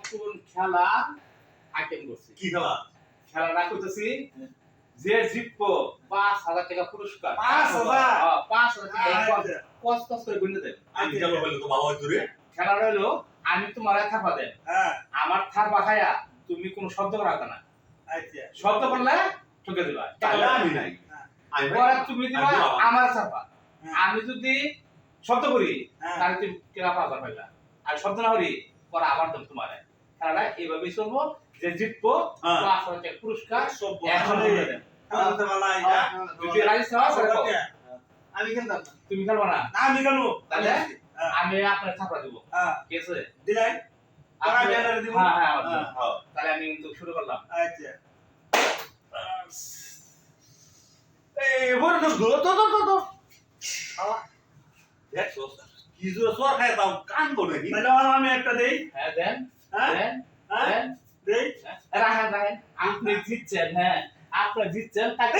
নতুন খেলা আইটেম করছি। কি খেলা? খেলাটা করতেছি যে জিতবো পাঁচ হাজার টাকা পুরস্কার। পাঁচ হাজার? হ্যাঁ, পাঁচ হাজার টাকা। একবার। কস কস করে গুনে দেন। আমি খেলা বললে তো ভালো হইতো খেলা রইল আমি তোমার থাপা দেন। হ্যাঁ। আমার থার পাঠাইয়া তুমি কোনো শব্দ রাখবে না। শব্দ করলে ঠকে দিবা। আমি নাই। পরে তুমি দিবা আমার চাপা হ্যাঁ। আমি যদি শব্দ করি হ্যাঁ। তাহলে তুমি কেনা পাইলা। আর শব্দ না করি পরে আবার দেব তোমার। খেলাটা এইভাবেই চলবো যে জিতবো হ্যাঁ। পাঁচ হাজার পুরস্কার সব এখন রাজি তাহলে কও। আমি খেলতাম তুমি খেলবা না? না আমি কেন তাহলে হ্যাঁ। আমি আপনার থাপড়া দিব। হ্যাঁ। ঠিক আছে? দিলাই? আমি এনারে দিব? হ্যাঁ হ্যাঁ হ্যাঁ। হ্যাঁ। তাহলে আমি কিন্তু শুরু করলাম। আচ্ছা। এই তো দো তো তো তো তো। দেখছ কি জোর সোর খায় তাও কান করে আমি একটা দেই হ্যাঁ দেন। হ্যাঁ দেন হ্যাঁ দেন দেই রাখেন রাখেন আপনি জিতছেন হ্যাঁ আপনি জিতছেন তাকে